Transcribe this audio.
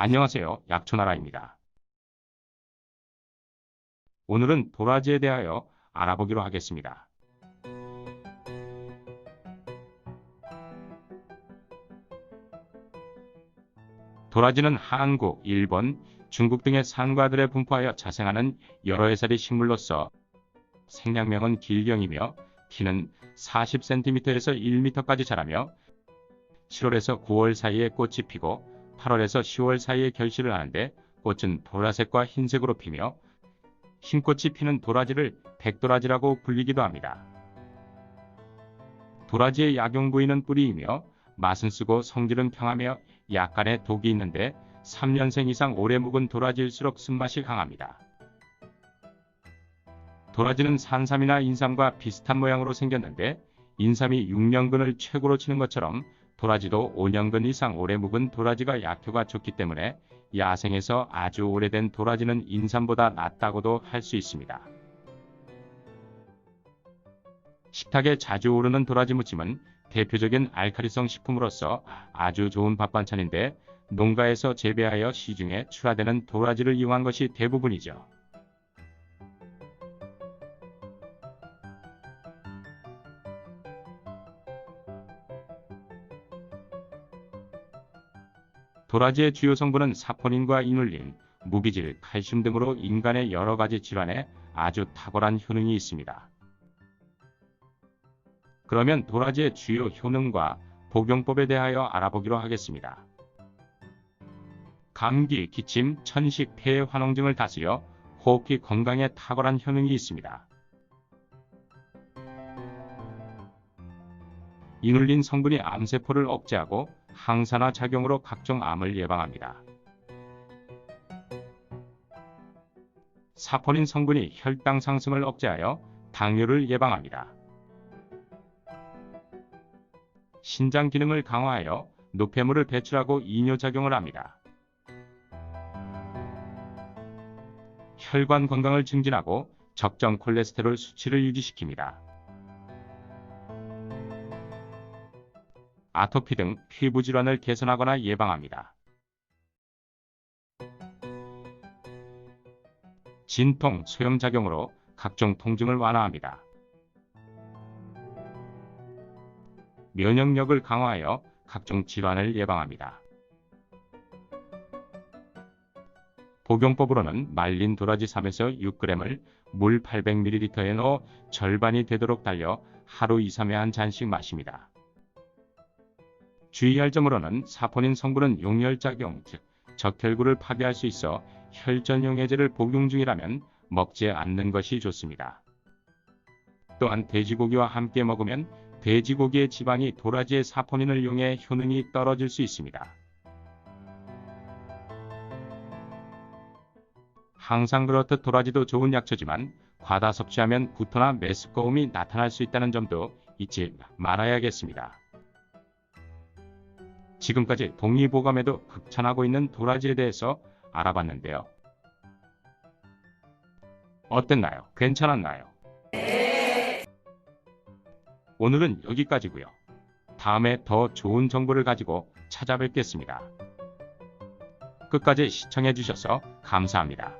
안녕하세요. 약초나라입니다. 오늘은 도라지에 대하여 알아보기로 하겠습니다. 도라지는 한국, 일본, 중국 등의 산과들에 분포하여 자생하는 여러 해살이 식물로서 생장명은 길경이며 키는 40cm에서 1m까지 자라며 7월에서 9월 사이에 꽃이 피고 8월에서 10월 사이에 결실을 하는데 꽃은 보라색과 흰색으로 피며 흰꽃이 피는 도라지를 백도라지라고 불리기도 합니다. 도라지의 약용 부위는 뿌리이며 맛은 쓰고 성질은 평하며 약간의 독이 있는데 3년생 이상 오래 묵은 도라지일수록 쓴맛이 강합니다. 도라지는 산삼이나 인삼과 비슷한 모양으로 생겼는데 인삼이 6년근을 최고로 치는 것처럼 도라지도 5년근 이상 오래 묵은 도라지가 약효가 좋기 때문에 야생에서 아주 오래된 도라지는 인삼보다 낫다고도 할 수 있습니다. 식탁에 자주 오르는 도라지 무침은 대표적인 알카리성 식품으로서 아주 좋은 밥반찬인데 농가에서 재배하여 시중에 출하되는 도라지를 이용한 것이 대부분이죠. 도라지의 주요 성분은 사포닌과 이눌린, 무기질, 칼슘 등으로 인간의 여러 가지 질환에 아주 탁월한 효능이 있습니다. 그러면 도라지의 주요 효능과 복용법에 대하여 알아보기로 하겠습니다. 감기, 기침, 천식, 폐의 환원증을 다스려 호흡기 건강에 탁월한 효능이 있습니다. 이눌린 성분이 암세포를 억제하고 항산화 작용으로 각종 암을 예방합니다. 사포닌 성분이 혈당 상승을 억제하여 당뇨를 예방합니다. 신장 기능을 강화하여 노폐물을 배출하고 이뇨작용을 합니다. 혈관 건강을 증진하고 적정 콜레스테롤 수치를 유지시킵니다. 아토피 등 피부 질환을 개선하거나 예방합니다. 진통, 소염작용으로 각종 통증을 완화합니다. 면역력을 강화하여 각종 질환을 예방합니다. 복용법으로는 말린 도라지 3에서 6g을 물 800ml에 넣어 절반이 되도록 달려 하루 2, 3회 한 잔씩 마십니다. 주의할 점으로는 사포닌 성분은 용혈작용, 즉 적혈구를 파괴할 수 있어 혈전용 해제를 복용 중이라면 먹지 않는 것이 좋습니다. 또한 돼지고기와 함께 먹으면 돼지고기의 지방이 도라지의 사포닌을 이용해 효능이 떨어질 수 있습니다. 항상 그렇듯 도라지도 좋은 약초지만 과다 섭취하면 구토나 메스꺼움이 나타날 수 있다는 점도 잊지 말아야겠습니다. 지금까지 동의보감에도 극찬하고 있는 도라지에 대해서 알아봤는데요. 어땠나요? 괜찮았나요? 오늘은 여기까지고요. 다음에 더 좋은 정보를 가지고 찾아뵙겠습니다. 끝까지 시청해주셔서 감사합니다.